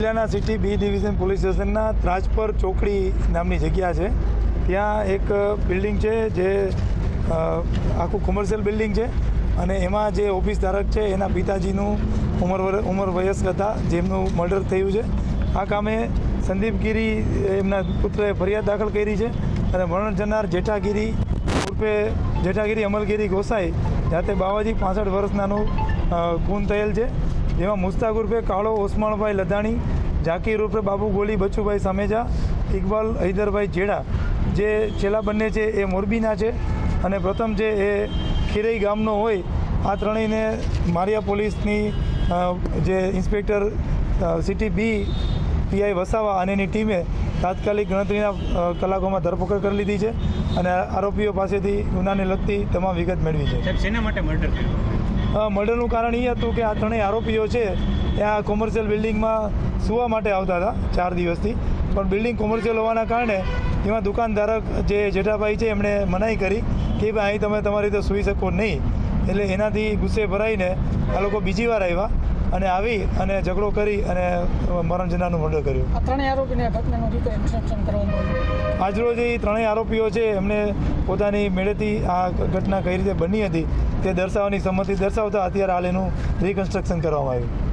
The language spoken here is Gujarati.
જિલ્લાના સિટી બી ડિવિઝન પોલીસ સ્ટેશનના ત્રાજપર ચોકડી નામની જગ્યા છે. ત્યાં એક બિલ્ડિંગ છે જે આખું કોમર્શિયલ બિલ્ડિંગ છે અને એમાં જે ઓફિસ ધારક છે એના પિતાજીનું ઉંમર ઉંમર વયસ્ક હતા જેમનું મર્ડર થયું છે. આ કામે સંદીપ ગીરી એમના પુત્રએ ફરિયાદ દાખલ કરી છે અને વર્ણન જનાર જેઠાગીરી ઉર્ફે જેઠાગીરી અમલગીરી ગોસાઈ જાતે બાવાજી પાસઠ વર્ષનાનું ખૂન થયેલ છે. જેમાં મુસ્તાક ઉર્ફે કાળો ઓસમાણભાઈ લદાણી ઝાકીર ઉર્ફે બાબુ ગોલી બચુભાઈ સામેજા, ઇકબાલ હૈદરભાઈ જેડા. જે છેલ્લા બંને છે એ મોરબીના છે અને પ્રથમ છે એ ખીરઈ ગામનો હોય, આ ત્રણેયને મારિયા પોલીસની જે inspector city B, PI Vasava અને એની ટીમે તાત્કાલિક ગણતરીના કલાકોમાં ધરપકડ કરી લીધી છે અને આરોપીઓ પાસેથી ગુનાને લગતી તમામ વિગત મેળવી છે. શેના માટે મર્ડર મર્ડરનું કારણ એ હતું કે આ ત્રણેય આરોપીઓ છે, એ આ કોમર્શિયલ બિલ્ડિંગમાં સૂવા માટે આવતા હતા ચાર દિવસથી. પણ બિલ્ડિંગ કોમર્શિયલ હોવાના કારણે એમાં દુકાનધારક જે જેઠાભાઈ છે, એમણે મનાઈ કરી કે ભાઈ, અહીં તમે તમારી રીતે સૂઈ શકો નહીં. એટલે એનાથી ગુસ્સે ભરાઈને આ લોકો બીજી વાર આવ્યા. અને આવી અને ઝઘડો કરી અને મરણ જનારનું મર્ડર કર્યું. આ ત્રણેય આરોપીને ઘટનાનું રીતે ઇન્સ્ટ્રક્શન કરવામાં આજરોજ એ ત્રણેય આરોપીઓ છે એમને પોતાની મેળેથી આ ઘટના કઈ રીતે બની હતી તે દર્શાવવાની સંમતિ દર્શાવતા અત્યારે હાલ એનું રિકન્સ્ટ્રક્શન કરવામાં આવ્યું.